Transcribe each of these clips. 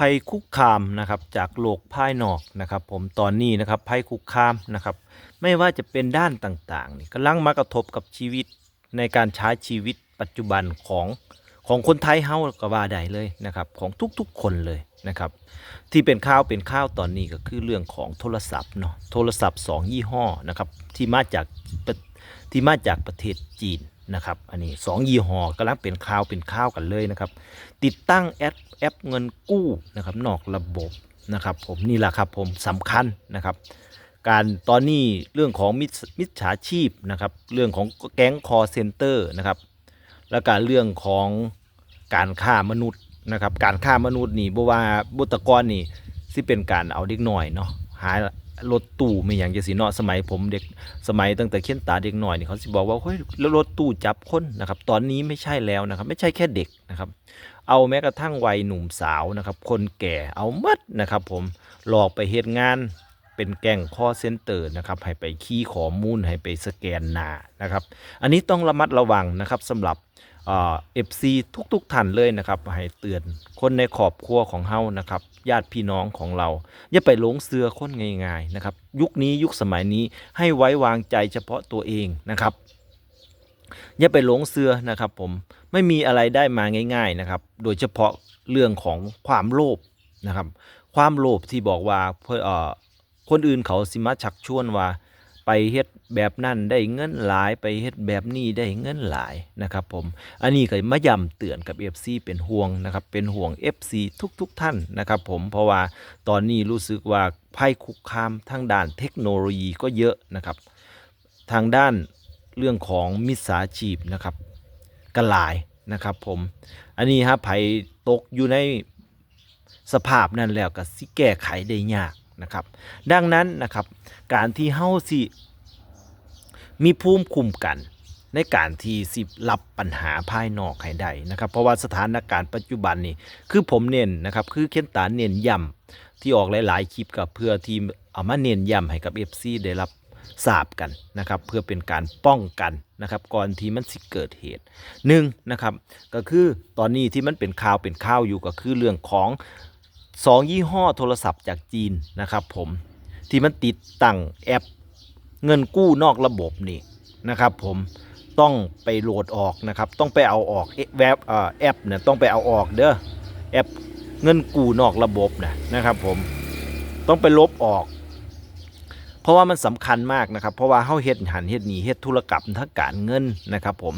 ภัยคุกคามนะครับจากโลกภายนอกนะครับผมตอนนี้นะครับภัยคุกคามนะครับไม่ว่าจะเป็นด้านต่างๆนี่กำลังมากระทบกับชีวิตในการใช้ชีวิตปัจจุบันของของคนไทยเฮาก็ว่าได้เลยนะครับของทุกๆคนเลยนะครับที่เป็นข้าวเป็นข้าวตอนนี้ก็คือเรื่องของโทรศัพท์เนาะโทรศัพท์ 2 ยี่ห้อนะครับที่มาจากที่มาจากประเทศจีน นะครับ อันนี้สองยี่ห้อกำลังเป็นข้าวเป็นข้าวกันเลยนะครับ ติดตั้งแอปแอปเงินกู้นะครับนอกระบบนะครับ ผมนี่แหละครับผมสำคัญนะครับ การตอนนี้เรื่องของมิจมิจฉาชีพนะครับ เรื่องของแก๊งคอเซ็นเตอร์นะครับ แล้วการเรื่องของการฆ่ามนุษย์นะครับ การฆ่ามนุษย์นี่บ่ว่าบุตรกรนี่สิเป็นการเอาเด็กหน่อยเนาะหา รถตู้ไม่อย่างจะสีเนาะสมัยผมเด็กสมัยตั้งแต่เขียนตาเด็กหน่อยนี่เขาสิบอกว่าเฮ้ยรถตู้จับคนนะครับ ตอนนี้ไม่ใช่แล้วนะครับ ไม่ใช่แค่เด็กนะครับ เอาแม้กระทั่งวัยหนุ่มสาวนะครับ คนแก่เอามัดนะครับ ผมหลอกไปเหตุงาน เป็นแก๊งคอเซ็นเตอร์นะครับให้ไปขี้ข้อมูลให้ไปสแกนหน้านะครับ อันนี้ต้องระมัดระวังนะครับสำหรับเอฟซีทุกๆท่านเลยนะครับให้เตือนคนในครอบครัวของเฮานะครับญาติพี่น้องของเรา อย่าไปหลงเสือคนง่ายๆนะครับยุคนี้ยุคสมัยนี้ให้ไว้วางใจเฉพาะตัวเองนะครับ อย่าไปหลงเสือนะครับผมไม่มีอะไรได้มาง่าย ๆนะครับ โดยเฉพาะเรื่องของความโลภนะครับ ความโลภที่บอกว่าเพื่อ คนอื่นเขาสิมาชักชวนว่า ไปเฮ็ดแบบนั้นได้เงินหลายไปเฮ็ดแบบนี้ได้เงินหลายนะครับผมอันนี้ก็มาย้ำเตือนกับ FC เป็นห่วงนะครับเป็นห่วง FC ทุกๆทท่านนะครับผมเพราะว่าตอนนี้รู้สึกว่าภัยคุกคามทางด้านเทคโนโลยีก็เยอะนะครับ ทางด้านเรื่องของมิจฉาชีพนะครับกระหลายนะครับผมอันนี้ฮะไผตกอยู่ในสภาพนั้นแล้วก็สิแก้ไขได้ยาก นะครับ ดังนั้นนะครับ การที่เฮาสิมีภูมิคุ้มกันในการที่สิรับปัญหาภายนอกให้ได้นะครับ เพราะว่าสถานการณ์ปัจจุบันนี่คือผมเน้นนะครับ คือเขียนตาเน้นย้ำที่ออกหลายๆคลิปกับเพื่อที่เอามาเน้นย้ำให้กับ FC ได้รับทราบกันนะครับ เพื่อเป็นการป้องกันนะครับก่อนที่มันสิเกิดเหตุหนึ่งนะครับ ก็คือตอนนี้ที่มันเป็นข่าวเป็นข่าวอยู่ก็คือเรื่องของ สองยี่ห้อโทรศัพท์จากจีนนะครับผมที่มันติดตั้งแอปเงินกู้นอกระบบนี่นะครับผมต้องไปโหลดออกนะครับ ต้องไปเอาออกแอ่อแอปเนี่ยต้องไปเอาออกเด้อแอปเงินกู้นอกระบบนะนะครับผมต้องไปลบออก เพราะว่ามันสำคัญมากนะครับ เพราะว่าเฮาเฮ็ดหันเฮ็ดหนีเฮ็ดธุรกรรมทางการเงินนะครับผม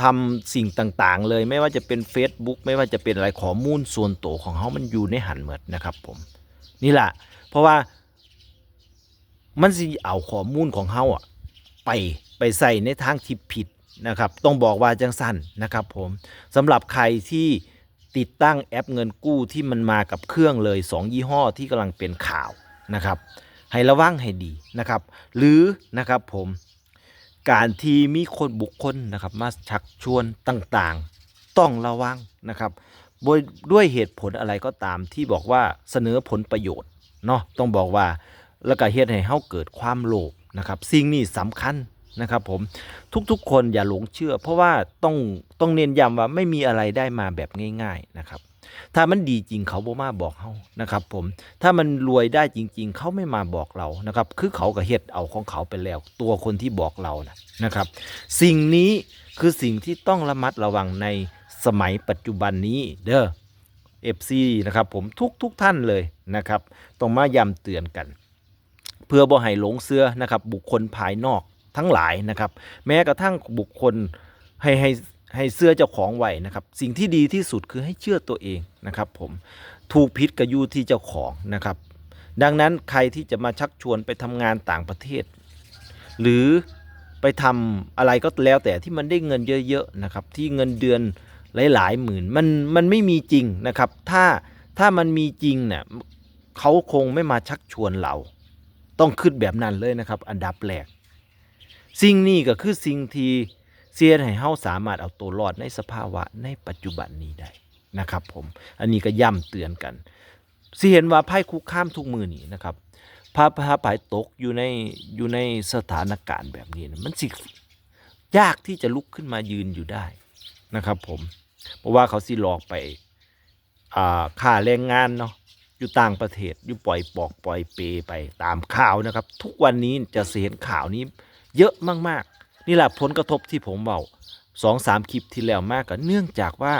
ทำสิ่งต่างๆ เลยไม่ว่าจะเป็น Facebook ไม่ว่าจะเป็นอะไรข้อมูลส่วนตัวของเฮามันอยู่ในหันหมดนะครับผมนี่แหละเพราะว่ามันสิเอาข้อมูลของเฮาอะไปไปใส่ในทางที่ผิดนะครับ ต้องบอกว่าจังสั้นนะครับผมสำหรับใครที่ติดตั้งแอปเงินกู้ที่มันมากับเครื่องเลยสองยี่ห้อที่กำลังเป็นข่าวนะครับ ให้ระวังให้ดีนะครับ หรือนะครับผม การที่มีคนบุคคลนะครับมาชักชวนต่างๆ ต้องระวังนะครับโดยด้วยเหตุผลอะไรก็ตามที่บอกว่าเสนอผลประโยชน์เนาะต้องบอกว่าแล้วก็เฮ็ดให้เฮาเกิดความโลภนะครับสิ่งนี้สำคัญนะครับผมทุกๆ คนอย่าหลงเชื่อ เพราะว่าต้องต้องเน้นย้ำว่าไม่มีอะไรได้มาแบบง่าย ๆนะครับ ถ้ามันดีจริงเขาบ่มาบอกเฮานะครับผมถ้ามันรวยได้จริง ๆ เขาไม่มาบอกเรานะครับ คือเขาก็เฮ็ดเอาของเขาไปแล้ว ตัวคนที่บอกเรานะนะครับ สิ่งนี้คือสิ่งที่ต้องระมัดระวังในสมัยปัจจุบันนี้เด้อ FC นะครับผมทุกทุกท่านเลยนะครับต้องมาย้ำเตือนกัน เพื่อบ่ให้หลงเสื้อนะครับบุคคลภายนอกทั้งหลายนะครับ แม้กระทั่งบุคคลให้ให้ ให้เสื้อเจ้าของไหวนะครับ สิ่งที่ดีที่สุดคือให้เชื่อตัวเองนะครับ ผมถูกพิษกับยูที่เจ้าของนะครับ ดังนั้นใครที่จะมาชักชวนไปทำงานต่างประเทศ หรือไปทำอะไรก็แล้วแต่ที่มันได้เงินเยอะๆนะครับ ที่เงินเดือนหลายๆหมื่นมันมันไม่มีจริงนะครับ ถ้าถ้ามันมีจริงเนี่ยเขาคงไม่มาชักชวนเรา ต้องคิดแบบนั้นเลยนะครับ อันดับแรกสิ่งนี้ก็คือสิ่งที่ เสียให้เฮาสามารถเอาตัวรอดในสภาวะในปัจจุบันนี้ได้นะครับผมอันนี้ก็ย้ำเตือนกันสิเห็นว่าไพ่คุกข้ามทุกมือนี่นะครับพาพาภายตกอยู่ในอยู่ในสถานการณ์แบบนี้นะมันสิยากที่จะลุกขึ้นมายืนอยู่ได้นะครับผมเพราะว่าเขาสิหลอกไปอ่าค่าแรงงานเนาะอยู่ต่างประเทศอยู่ปล่อยปอกปล่อยเปไปตามข่าวนะครับ ทุกวันนี้จะเห็นข่าวนี้เยอะมาก นี่แหละผลกระทบที่ผมเบาสองสามคลิปที่แล้วมากก็เนื่องจากว่า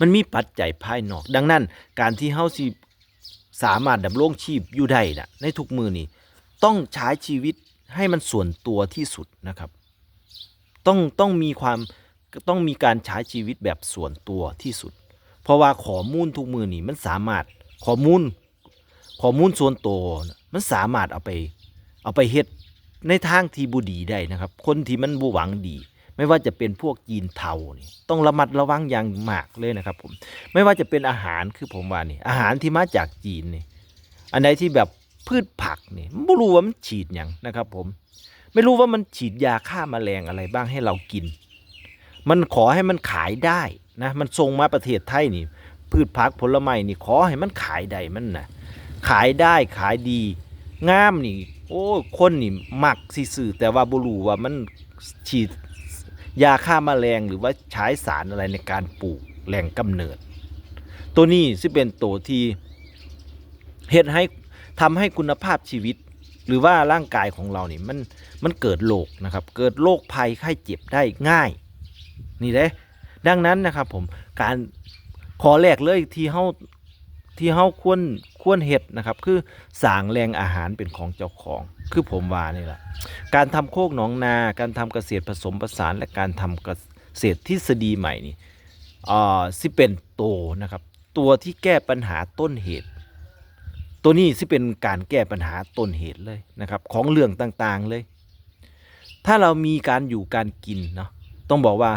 มันมีปัจจัยภายนอก ดังนั้น การที่เฮาสิสามารถดำรงชีพอยู่ได้นะในทุกมือนี่ต้องใช้ชีวิตให้มันส่วนตัวที่สุดนะครับ ต้องต้องมีความต้องมีการใช้ชีวิตแบบส่วนตัวที่สุด เพราะว่าข้อมูลทุกมือนี่มันสามารถข้อมูลข้อมูลส่วนตัวมันสามารถเอาไป เอาไปเฮ็ด ในทางที่บุดีได้นะครับ คนที่มันบุหวังดี ไม่ว่าจะเป็นพวกยีนเทานี่ต้องระมัดระวังอย่างมากเลยนะครับผมไม่ว่าจะเป็นอาหารคือผมว่านี่อาหารที่มาจากจีนนี่อันไหนที่แบบพืชผักนี่ไม่รู้ว่ามันฉีดอย่างนะครับ ผม ไม่รู้ว่ามันฉีดยาฆ่าแมลงอะไรบ้างให้เรากิน มันขอให้มันขายได้นะมันส่งมาประเทศไทยนี่ พืชผักผลไม้นี่ขอให้มันขายได้มันนะขายได้ขายดีงามนี่ โอ้คนนี่มักสิซื้อแต่ว่าบ่รู้ว่ามันฉีดยาฆ่าแมลงหรือว่าใช้สารอะไรในการปลูกแหล่งกำเนิด ตัวนี้สิเป็นตัวที่เฮ็ดให้ทำให้คุณภาพชีวิต หรือว่าร่างกายของเรานี่มันมันเกิดโรคนะครับ เกิดโรคภัยไข้เจ็บได้ง่าย นี่เด้ดังนั้นนะครับผมการขอแรกเลยที่เฮา ที่เฮาควรควรเฮ็ดนะครับ คือสร้างแรงอาหารเป็นของเจ้าของ คือผมว่านี่แหละการทำโคกหนองนา การทำเกษตรผสมผสานและการทำเกษตรทฤษฎีใหม่นี่อ่าสิเป็นโตนะครับ ตัวที่แก้ปัญหาต้นเหตุ ตัวนี้สิเป็นการแก้ปัญหาต้นเหตุเลยนะครับ ของเรื่องต่างๆเลย ถ้าเรามีการอยู่การกินเนาะต้องบอกว่า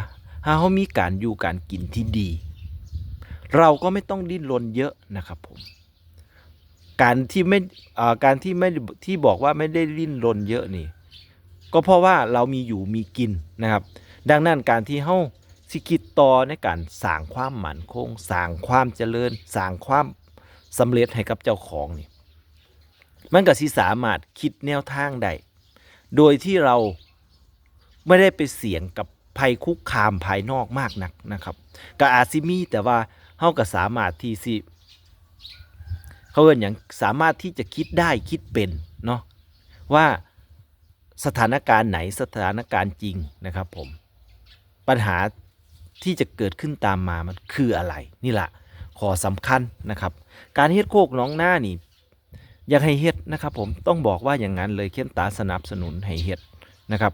ถ้าเขามีการอยู่การกินที่ดี เราก็ไม่ต้องดิ้นรนเยอะนะครับผมการที่ไม่การที่ไม่ที่บอกว่าไม่ได้ดิ้นรนเยอะนี่ ก็เพราะว่าเรามีอยู่มีกินนะครับ ดังนั้นการที่เฮาสิคิดต่อในการสร้างความหมั่นคงสร้างความเจริญสร้างความสำเร็จให้กับเจ้าของนี่มันก็สิสามารถคิดแนวทางได้โดยที่เราไม่ได้ไปเสี่ยงกับภัยคุกคามภายนอกมากนักนะครับก็อาจสิมีแต่ว่า เฮาก็สามารถที่สิเขาเอิ้นอย่างสามารถที่จะคิดได้คิดเป็นเนาะว่าสถานการณ์ไหนสถานการณ์จริงนะครับผมปัญหาที่จะเกิดขึ้นตามมามันคืออะไรนี่แหละขอสำคัญนะครับ การเฮ็ดโคกน้องหน้านี่อยากให้เฮ็ดนะครับผมต้องบอกว่าอย่างนั้นเลยเขียนตาสนับสนุนให้เฮ็ดนะครับ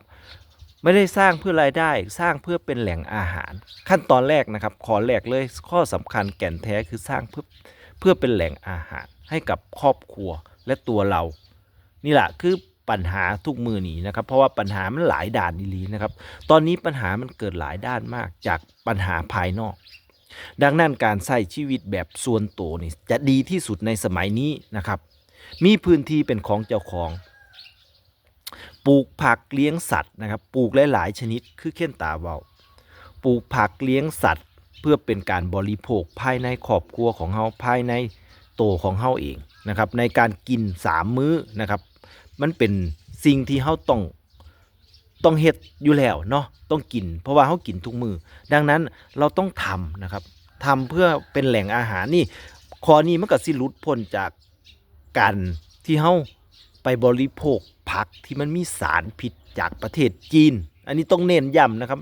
ไม่ได้สร้างเพื่อรายได้ สร้างเพื่อเป็นแหล่งอาหาร ขั้นตอนแรกนะครับข้อแรกเลยข้อสำคัญแก่นแท้คือสร้างเพื่อเพื่อเป็นแหล่งอาหาร ให้กับครอบครัวและตัวเรา นี่แหละคือปัญหาทุกมือหนีนะครับเพราะว่าปัญหามันหลายด่านดีนะครับ ตอนนี้ปัญหามันเกิดหลายด้านมากจากปัญหาภายนอก ดังนั้นการใช้ชีวิตแบบส่วนตัวนี่จะดีที่สุดในสมัยนี้นะครับ มีพื้นที่เป็นของเจ้าของ ปลูกผักเลี้ยงสัตว์นะครับ ปลูกหลาย ๆ ชนิดคือเข่นตาเวาปลูกผักเลี้ยงสัตว์ เพื่อเป็นการบริโภคภายในครอบครัวของเฮาภายในโตของเฮาเองนะครับ ในการกินสามมื้อนะครับ มันเป็นสิ่งที่เฮาต้องต้องเฮ็ดอยู่แล้วเนาะต้องกิน เพราะว่าเฮากินทุกมือ ดังนั้นเราต้องทำนะครับทำเพื่อเป็นแหล่งอาหารนี่ข้อนี้มันก็สิหลุดพ้นจากการที่เฮา ไปบริโภคผักที่มันมีสารพิษจากประเทศจีน อันนี้ต้องเน้นย้ำนะครับ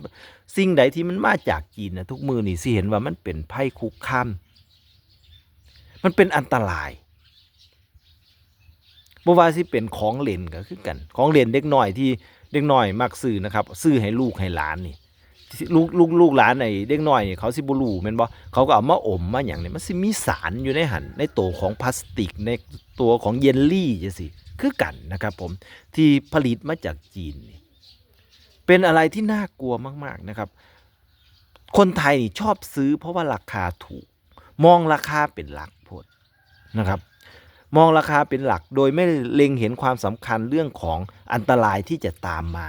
สิ่งใดที่มันมาจากจีนนะทุกมือนี่สิเห็นว่ามันเป็นภัยคุกคามมันเป็นอันตรายบ่ว่าสิเป็นของเล่นก็คือกัน ของเล่นเด็กน้อยที่เด็กน้อยมักซื้อนะครับ ซื้อให้ลูกให้หลานนี่ลูกลูกลูกหลานไอ้เด็กน้อยนี่เขาสิบ่รู้แม่นบ่เขาก็เอามาอมมาหยังเนี่ยมันสิมีสารอยู่ในหันในตัวของพลาสติกในตัวของเยลลี่จังซี่ คือกันนะครับผมที่ผลิตมาจากจีน เป็นอะไรที่น่ากลัวมาก ๆนะครับ คนไทยนี่ชอบซื้อเพราะว่าราคาถูก มองราคาเป็นหลักพดนะครับ มองราคาเป็นหลักโดยไม่เล็งเห็นความสำคัญเรื่องของอันตรายที่จะตามมา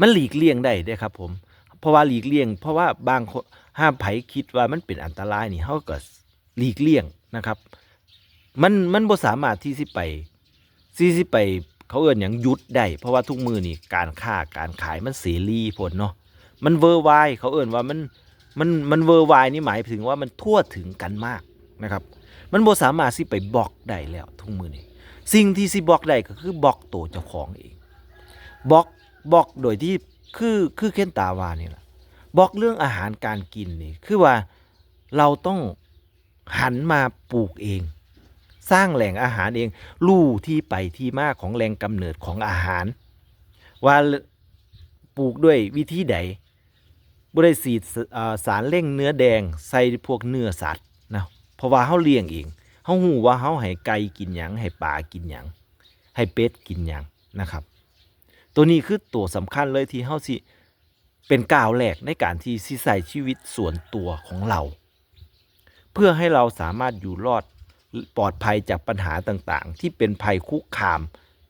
มันหลีกเลี่ยงได้ด้ครับผมเพราะว่าหลีกเลี่ยง เพราะว่าบางคนห้ามไผคิดว่ามันเป็นอันตรายนี่เขาก็หลีกเลี่ยงนะครับ มันมันบ่สามารถที่สิไปที่สิไปเขาเอิ้นอย่างยุดได้เพราะว่าทุกมือนี่การค้าการขายมันเสรีพนเนาะมันเวอร์ไวเขาเอิ้นว่ามันมันมันเวอร์ไวนี่หมายถึงว่ามันทั่วถึงกันมากนะครับ มันบ่สามารถสิไปบล็อกได้แล้วทุกมือนี้สิ่งที่สิบล็อกได้ก็คือบล็อกตัวเจ้าของเองบล็อกบล็อกโดยที่คือคือเค้นตาวานี่แหละบล็อกเรื่องอาหารการกินนี่คือว่าเราต้องหันมาปลูกเอง สร้างแหล่งอาหารเองรู้ที่ไปที่มาของแหล่งกำเนิดของอาหาร ว่าปลูกด้วยวิธีใดบ่ได้สีดสาสารเร่งเนื้อแดงใส่พวกเนื้อสัตว์นะเพราะว่าเฮาเลี้ยงเองเฮาฮู้ว่าเฮาให้ไก่กินหยังให้ปลากินหยังให้เป็ดกินหยังนะครับ ตัวนี้คือตัวสำคัญเลยที่เฮาสิเป็นก้าวแรกในการที่สิใส่ชีวิตส่วนตัวของเรา เพื่อให้เราสามารถอยู่รอด ปลอดภัยจากปัญหาต่างๆ ที่เป็นภัยคุกคาม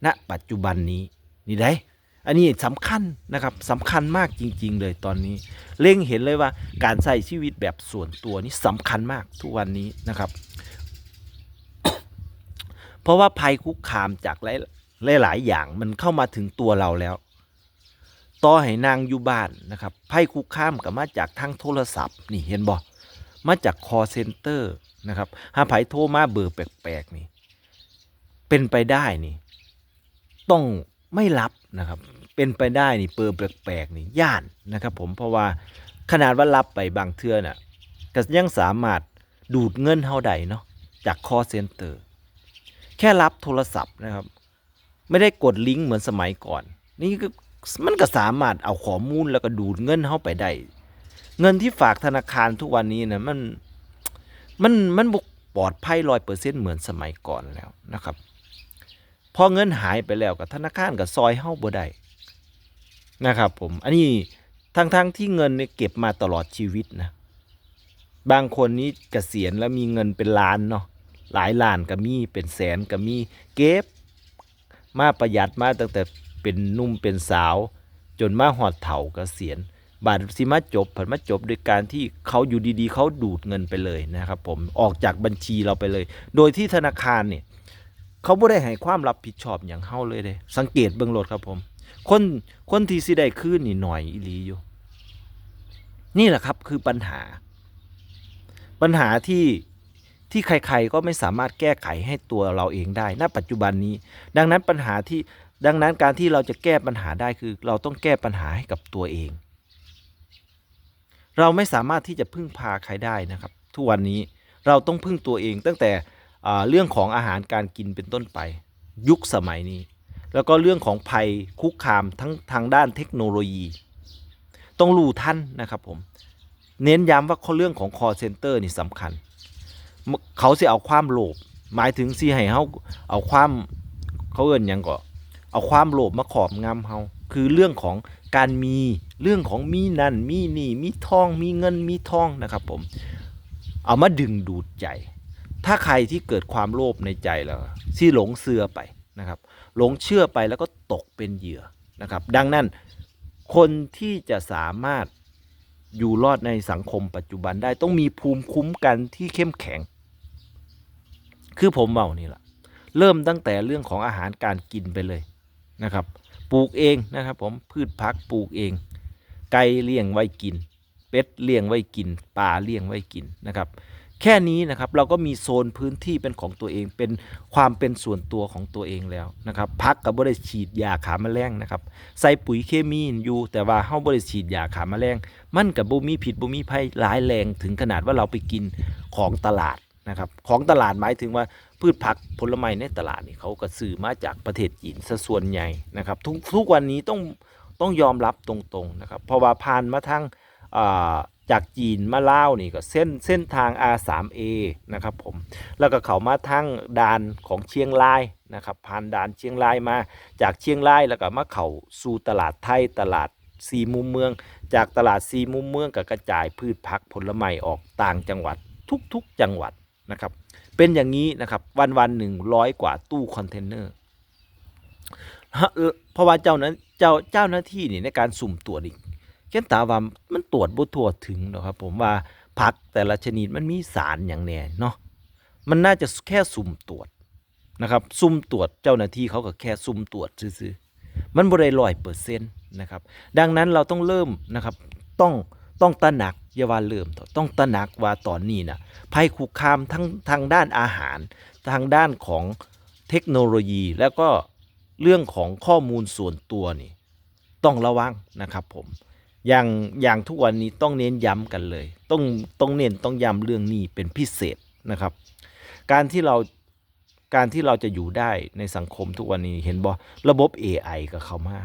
ณ ปัจจุบันนี้นี่ได้อันนี้สำคัญนะครับสำคัญมากจริง ๆ เลยตอนนี้เล็งเห็นเลยว่าการใช้ชีวิตแบบส่วนตัวนี่สำคัญมากทุกวันนี้นะครับ เพราะว่าภัยคุกคามจากหลายๆอย่างมันเข้ามาถึงตัวเราแล้ว ต่อให้นางอยู่บ้านนะครับภัยคุกคามกับมาจากทางโทรศัพท์ นี่เห็นบ่มาจาก call center น นะครับหาไผโทรมาเบอร์แปลกๆนี่ เป็นไปได้นี่ ต้องไม่รับนะครับ เป็นไปได้นี่เบอร์แปลกๆนี่ย่านนะครับ ผมเพราะว่าขนาดว่ารับไปบางเทื่อน่ะก็ยังสามารถดูดเงินเฮาได้เนาะจาก call center แค่รับโทรศัพท์นะครับ ไม่ได้กดลิงก์เหมือนสมัยก่อน นี่ก็มันก็สามารถเอาข้อมูลแล้วก็ดูดเงินเฮาไปได้ เงินที่ฝากธนาคารทุกวันนี้นะมัน มันมันบุกปลอดภัยร้อยเปอร์เซ็นต์เหมือนสมัยก่อนแล้วนะครับ พอเงินหายไปแล้วกับธนาคารกับซอยเฮาบ่ได้นะครับผมอันนี้ทั้งๆทที่เงินเนี่ยเก็บมาตลอดชีวิตนะ บางคนนี้เกษียณแล้วมีเงินเป็นล้านเนาะหลายล้านก็มีเป็นแสนก็มีเก็บ มาประหยัดมาตั้งแต่เป็นนุ่มเป็นสาว จนมาหอดเฒ่าเกษียณ บาดสิมาจบผันมาจบโดยการที่เขาอยู่ดีๆ เขาดูดเงินไปเลยนะครับผมออกจากบัญชีเราไปเลย โดยที่ธนาคารเนี่ยเขาบ่ได้ให้ความรับผิดชอบอย่างเฮาเลยเด้สังเกตเบิ่งโลดครับผม คนคนที่สิได้คืนนี่หน่อยอีหลีอยู่ นี่แหละครับคือปัญหา ปัญหาที่ที่ใครๆก็ไม่สามารถแก้ไขให้ตัวเราเองได้ ณ ปัจจุบันนี้ ดังนั้นปัญหาที่ดังนั้นการที่เราจะแก้ปัญหาได้คือ เราต้องแก้ปัญหาให้กับตัวเอง เราไม่สามารถที่จะพึ่งพาใครได้นะครับ ทุกวันนี้เราต้องพึ่งตัวเองตั้งแต่เรื่องของอาหารการกินเป็นต้นไป ยุคสมัยนี้ แล้วก็เรื่องของภัยคุกคามทั้งทางด้านเทคโนโลยี ต้องรู้ท่านนะครับผมเน้นย้ำว่าข้อเรื่องของ call center นี่สำคัญ เขาสิเอาความโลภหมายถึงสิให้เฮาเอาความเขาเอินยังก็เอาความโลภมาขอบงำเฮาคือเรื่องของ การมีเรื่องของมีนั่นมีนี่มีทองมีเงินมีทองนะครับผมเอามาดึงดูดใจ ถ้าใครที่เกิดความโลภในใจแล้วที่หลงเสือไปนะครับ หลงเชื่อไปแล้วก็ตกเป็นเหยื่อนะครับ ดังนั้นคนที่จะสามารถอยู่รอดในสังคมปัจจุบันได้ต้องมีภูมิคุ้มกันที่เข้มแข็ง คือผมเมานี่แหละเริ่มตั้งแต่เรื่องของอาหารการกินไปเลยนะครับ ปลูกเองนะครับ ผมพืชพักปลูกเอง ไก่เลี้ยงไว้กิน เป็ดเลี้ยงไว้กินปลาเลี้ยงไว้กินนะครับ แค่นี้นะครับเราก็มีโซนพื้นที่เป็นของตัวเองเป็นความเป็นส่วนตัวของตัวเองแล้วนะครับพักกับบริฉีดยาขาแมลงนะครับ ใส่ปุ๋ยเคมีอยู่ แต่ว่าเฮาบริฉีดยาขาแมลงมันกับบ่มีผิดบ่มีภัยร้ายแรงถึงขนาดว่าเราไปกินของตลาดนะครับของตลาดหมายถึงว่า พืชผักผลไม้ในตลาดนี่เขาก็ซื้อมาจากประเทศจีนซะส่วนใหญ่นะครับทุกทุกวันนี้ต้องต้องยอมรับตรงๆนะครับเพราะว่าผ่านมาทางาจากจีนมาลาวนี่ก็เส้นเส้นทาง R3A นะครับผมแล้วก็เขามาทางด่านของเชียงรายนะครับผ่านด่านเชียงรายมาจากเชียงรายแล้วก็มาเข้าสู่ตลาดไทยตลาดสี่มุมเมือง จากตลาดสี่มุมเมืองก็กระจายพืชผักผลไม้ออกต่างจังหวัดทุกๆจังหวัดนะครับ เป็นอย่างนี้นะครับวันวันหนึ่งร้อยกว่าตู้คอนเทนเนอร์เพราะว่าเจ้านั้นเจ้าเจ้าหน้าที่นี่ในการสุ่มตรวจอีกเช่นตาว่ามันตรวจบ่ทั่วถึงหรอกครับผมว่าผักแต่ละชนิดมันมีสารอย่างแน่เนาะมันน่าจะแค่สุ่มตรวจนะครับซุ่มตรวจเจ้าหน้าที่เขาก็แค่ซุ่มตรวจซื่อๆมันบ่ได้ร้อยเปอร์เซ็นต์นะครับดังนั้นเราต้องเริ่มนะครับต้องต้องตระหนัก อย่าว่าเริ่มต้องตระหนักว่าตอนนี้นะภัยคุกคามทั้งทางด้านอาหาร ทางด้านของเทคโนโลยีแล้วก็เรื่องของข้อมูลส่วนตัวนี่ต้องระวังนะครับผมอย่างอย่างทุกวันนี้ต้องเน้นย้ำกันเลย ต้องต้องเน้นต้องย้ำเรื่องนี้เป็นพิเศษนะครับ การที่เราการที่เราจะอยู่ได้ในสังคมทุกวันนี้เห็นบ่ระบบ AI ก็เข้ามา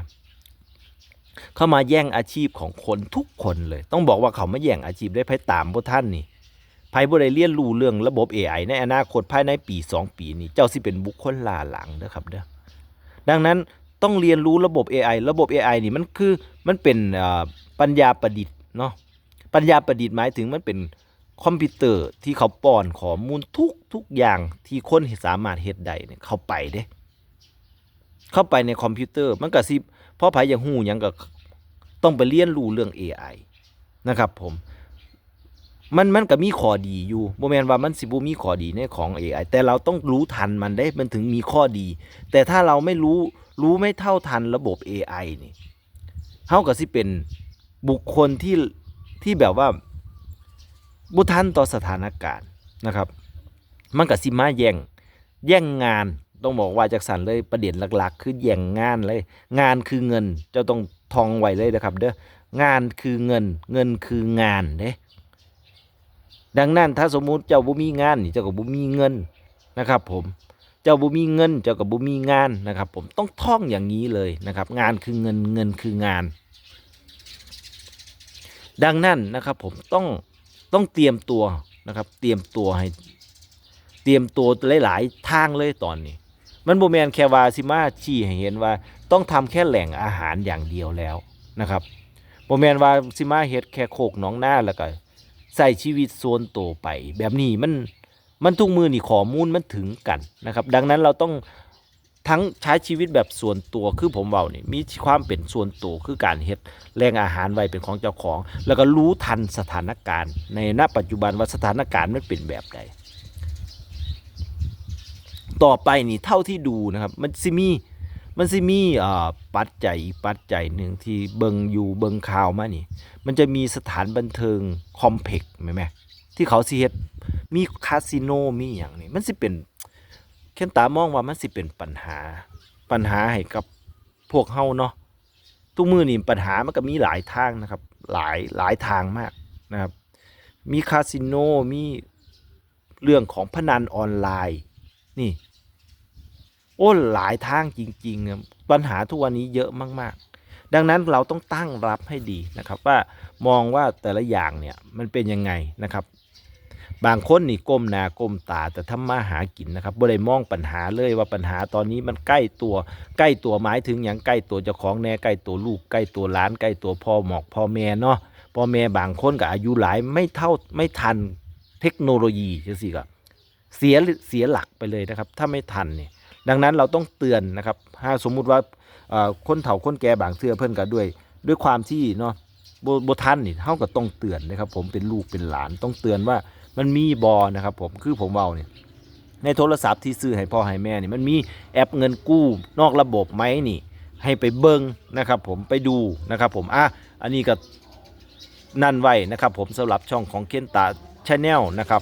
เข้ามาแย่งอาชีพของคนทุกคนเลย ต้องบอกว่าเขามาแย่งอาชีพได้ภายตามพวกท่านนี่ภายบ่ได้เรียนรู้เรื่องระบบ AI ในอนาคตภายในปี 2 ปีนี้เจ้าสิเป็นบุคคลล่าหลังนะครับเด้อดังนั้นต้องเรียนรู้ระบบ AI ระบบ AI นี่มันคือมันเป็นปัญญาประดิษฐ์เนาะปัญญาประดิษฐ์หมายถึงมันเป็นคอมพิวเตอร์ที่เขาป้อนข้อมูลทุกทุกอย่างที่คนสามารถเฮ็ดได้เนี่ยเข้าไปเด้เข้าไปในคอมพิวเตอร์มันก็สิ เพราะไผอย่างหูหยังก็ต้องไปเรียนรู้เรื่อง AI นะครับผมมันมันก็มีข้อดีอยู่บ่แม่นว่ามันสิบ่มีข้อดีในของ AI แต่เราต้องรู้ทันมันได้มันถึงมีข้อดี แต่ถ้าเราไม่รู้รู้ไม่เท่าทันระบบ AI นี่เฮาก็สิเป็นบุคคลที่ที่แบบว่าบ่ทันต่อสถานการณ์นะครับ มันก็สิมาแย่งแย่งงาน ต้องบอกว่าจากสันเลยประเด็นหลัก ๆ คือแย่งงานเลย งานคือเงินเจ้าต้องทองไว้เลยนะครับ เด้องานคือเงิน เงินคืองานเด้ดังนั้นถ้าสมมุติเจ้าบ่มีงานนี่เจ้าก็บ่มีเงินนะครับ ผมเจ้าบ่มีเงิน เจ้าก็บ่มีงานนะครับ ผมต้องท่องอย่างนี้เลยนะครับ งานคือเงินเงินคืองาน ดังนั้นนะครับผมต้องต้องเตรียมตัวนะครับ เตรียมตัวให้ เตรียมตัวหลาย ๆ ทางเลยตอนนี้ มันโบแมนแค่ว่าสิมาชี้ให้เห็นว่าต้องทำแค่แหล่งอาหารอย่างเดียวแล้วนะครับโบแมนว่าสิมาเฮ็ดแค่โคกหนองหน้าแล้วก็ใส่ชีวิตส่วนตัวไป แบบนี้มันมันทุกมือนี่ข้อมูลมันถึงกันนะครับ ดังนั้นเราต้องทั้งใช้ชีวิตแบบส่วนตัวคือผมเว้านี่มีความเป็นส่วนตัวคือการเฮ็ดแหล่งอาหารไว้เป็นของเจ้าของ แล้วก็รู้ทันสถานการณ์ ในณปัจจุบันว่าสถานการณ์มันเป็นแบบใด ต่อไปนี่เท่าที่ดูนะครับ มันสิมีมันสิมีอ่าปัจจัยอีกปัจจัยหนึ่งที่เบิงอยู่เบิงข่าวมานี่ มันจะมีสถานบันเทิงคอมเพล็กซ์ไหมแม่ที่เขาสิเฮ็ดมีคาสิโนมีอย่างนี้มันสิเป็นเค้นตามองว่ามันสิเป็นปัญหาปัญหาให้กับพวกเฮาเนาะทุกมือนี่ปัญหามันก็มีหลายทางนะครับ หลายหลายทางมากนะครับ มีคาสิโนมีเรื่องของพนันออนไลน์ นี่ โอ้หลายทางจริงๆ ปัญหาทุกวันนี้เยอะมากๆ ดังนั้นเราต้องตั้งรับให้ดีนะครับ ว่ามองว่าแต่ละอย่างเนี่ยมันเป็นยังไงนะครับ บางคนนี่ก้มหน้าก้มตาแต่ทำมาหากินนะครับบ่ได้มองปัญหาเลยว่าปัญหาตอนนี้มันใกล้ตัวใกล้ตัวหมายถึงอย่างใกล้ตัวเจ้าของแน่ใกล้ตัวลูกใกล้ตัวหลานใกล้ตัวพ่อหมอกพ่อแม่เนาะพ่อแม่บางคนก็อายุหลายไม่เท่าไม่ทันเทคโนโลยีจังซี่ก็เสียเสียหลักไปเลยนะครับ ถ้าไม่ทันเนี่ย ดังนั้นเราต้องเตือนนะครับถ้าสมมุติว่าคนเฒ่าคนแก่บางเทื่อเพิ่อนก็ด้วย ด้วยความที่เนาะบ่บ่ทันนี่เฮาก็ต้องเตือนนะครับ ผมเป็นลูกเป็นหลานต้องเตือนว่ามันมีบอนะครับ ผมคือผมเว้าเนี่ยในโทรศัพท์ที่ซื้อให้พ่อให้แม่นี่มันมีแอปเงินกู้นอกระบบไหมนี่ ให้ไปเบิ่งนะครับ ผมไปดูนะครับ ผมอะอันนี้ก็นั่นไว้นะครับ ผมสำหรับช่องของเคนตาชาแนลนะครับ